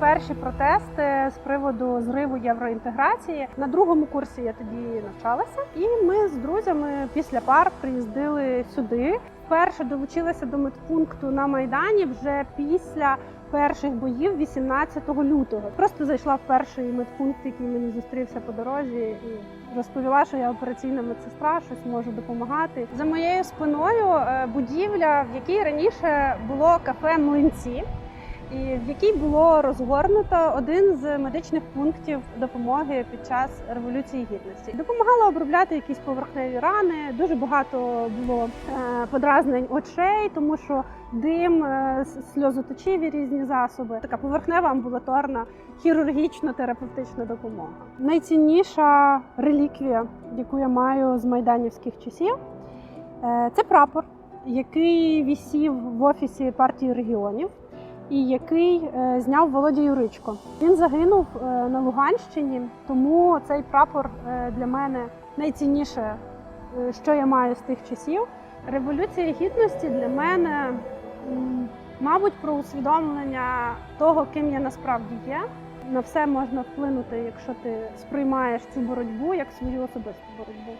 перші протести з приводу зриву євроінтеграції. На другому курсі я тоді навчалася, і ми з друзями після пар приїздили сюди. Вперше долучилася до медпункту на майдані вже після перших боїв 18 лютого. Просто зайшла в перший медпункт, який мені зустрівся по дорозі, і розповіла, що я операційна медсестра, щось можу допомагати. За моєю спиною е, будівля, в якій раніше було кафе Млинці. В якій було розгорнуто один з медичних пунктів допомоги під час революції гідності. Допомагала обробляти якісь поверхневі рани. Дуже багато було е, подразнень очей, тому що дим, е, сльозоточиві різні засоби. Така поверхнева амбулаторна хірургічно-терапевтична допомога. Найцінніша реліквія, яку я маю з майданівських часів, е, це прапор, який вісів в офісі партії регіонів і який е, зняв Володя Юричко. Він загинув е, на Луганщині, тому цей прапор е, для мене найцінніше, що я маю з тих часів. Революція гідності для мене, мабуть, про усвідомлення того, ким я насправді є. На все можна вплинути, якщо ти сприймаєш цю боротьбу як свою особисту боротьбу.